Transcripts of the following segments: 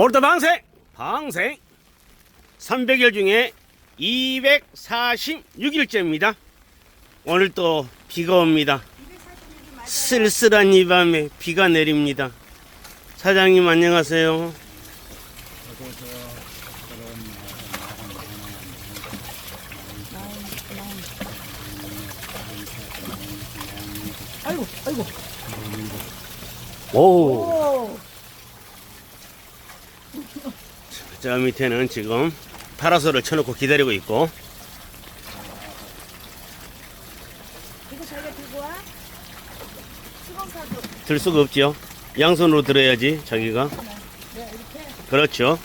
오늘도 방생! 방생! 300일 중에 246일째입니다. 오늘 또 비가 옵니다. 쓸쓸한 이 밤에 비가 내립니다. 사장님 안녕하세요. 아이고, 아이고. 오, 오, 저 밑에는 지금 파라솔을 쳐놓고 기다리고 있고 이거 자기가 들고 와. 수건 사줘. 들 수가 없지요. 양손으로 들어야지 자기가. 네, 이렇게. 그렇죠.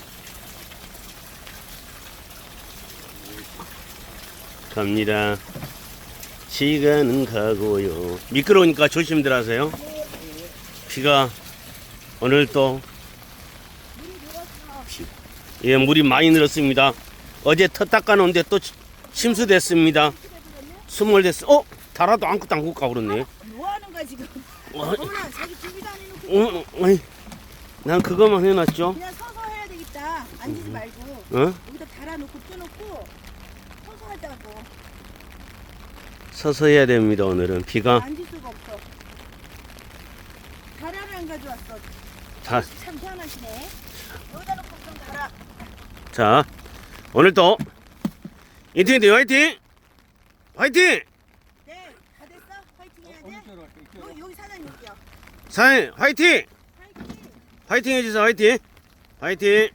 갑니다. 시간은 가고요. 미끄러우니까 조심들 하세요. 비가 오늘 또 예, 물이 많이 늘었습니다. 어제 터 닦아놓은데 또 침수됐습니다. 수몰됐어. 어? 달아도 아무것도 안 굽까 그렇네. 뭐 하는 거야, 지금? 어, 어머나, 자기 준비도 안 해놓고. 어, 어이. 난 그것만 해놨죠. 그냥 서서 해야 되겠다. 앉지 말고. 어? 여기다 달아놓고 쪄놓고. 서서 하자고. 서서 해야 됩니다. 오늘은 비가 앉을 수가 없어. 달아를 안 가져왔어. 자, 참 희한하시네. 여기다 놓고 좀 달아. 자, 오늘도 인터넷 화이팅! 화이팅! 네, 다 됐어? 파이팅 해야 돼? 여기, 여기 사장님이요. 사장님 화이팅! 파이팅! 화이팅 해주세요 화이팅! 화이팅!